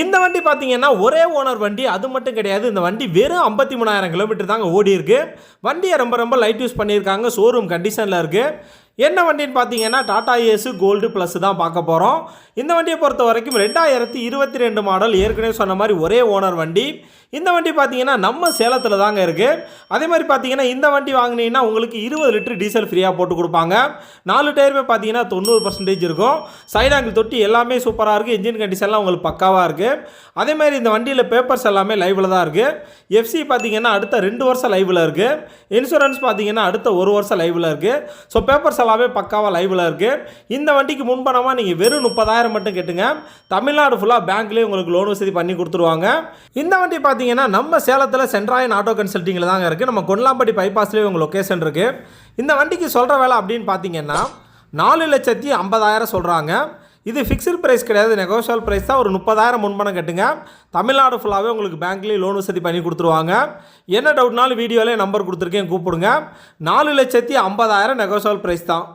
இந்த வண்டி பார்த்தீங்கன்னா ஒரே ஓனர் வண்டி அது மட்டும் கிடையாது. இந்த வண்டி வெறும் ஐம்பத்தி மூணாயிரம் கிலோமீட்டர் தாங்க ஓடி இருக்கு வண்டியை ரொம்ப ரொம்ப லைட் யூஸ் பண்ணியிருக்காங்க. ஷோரூம் கண்டிஷனில் இருக்குது என்ன வண்டின்னு பார்த்தீங்கன்னா டாடா ஏசு கோல்டு ப்ளஸ் தான் பார்க்க போகிறோம் இந்த வண்டியை பொறுத்த வரைக்கும் ரெண்டாயிரத்தி இருபத்தி ரெண்டு மாடல் ஏற்கனவே சொன்ன மாதிரி ஒரே ஓனர் வண்டி. இந்த வண்டி பார்த்தீங்கன்னா நம்ம சேலத்தில் தாங்க இருக்குது அதே மாதிரி பார்த்தீங்கன்னா இந்த வண்டி வாங்கினீங்கன்னா உங்களுக்கு இருபது லிட்டர் டீசல் ஃப்ரீயாக போட்டு கொடுப்பாங்க. நாலு டயருமே பார்த்தீங்கன்னா தொண்ணூறு பர்சன்டேஜ் இருக்கும். சைட் ஆங்கிள் தொட்டி எல்லாமே சூப்பராக இருக்குது இன்ஜின் கண்டிஷன்லாம் உங்களுக்கு பக்காவாக இருக்குது அதே மாதிரி இந்த வண்டியில் பேப்பர்ஸ் எல்லாமே லைவில் தான் இருக்குது எஃப்சி பார்த்தீங்கன்னா அடுத்த ரெண்டு வருஷம் லைவில் இருக்குது இன்சூரன்ஸ் பார்த்தீங்கன்னா அடுத்த ஒரு வருஷம் லைவில் இருக்குது ஸோ பேப்பர்ஸ் எல்லாமே பக்காவாக லைவில் இருக்குது இந்த வண்டிக்கு முன்பணமாக நீங்கள் வெறும் முப்பதாயிரம் மட்டும் கேட்டுங்க. தமிழ்நாடு ஃபுல்லாக பேங்க்லேயே உங்களுக்கு லோன் வசதி பண்ணி கொடுத்துருவாங்க. இந்த வண்டி பார்த்தீங்கன்னா நம்ம சேலத்தில் சென்ட்ராயன் ஆட்டோ கன்சல்ட்டிங்கில் தாங்க இருக்குது நம்ம கொல்லாம்பட்டி பைபாஸ்லேயே உங்கள் லொக்கேஷன் இருக்குது இந்த வண்டிக்கு சொல்கிற வேலை அப்படின்னு பார்த்தீங்கன்னா நாலு லட்சத்தி ஐம்பதாயிரம் சொல்கிறாங்க இது ஃபிக்ஸ்டு ப்ரைஸ் கிடையாது. நெகோஷியல் ப்ரைஸ் தான். ஒரு முப்பதாயிரம் முன்பணம் கட்டுங்க. தமிழ்நாடு ஃபுல்லாகவே உங்களுக்கு பேங்க்லேயே லோன் வசதி பண்ணி கொடுத்துருவாங்க. என்ன டவுட்னாலும் வீடியோவிலே நம்பர் கொடுத்துருக்கேன் கூப்பிடுங்க. நாலு லட்சத்தி ஐம்பதாயிரம் நெகோஷியல் ப்ரைஸ் தான்.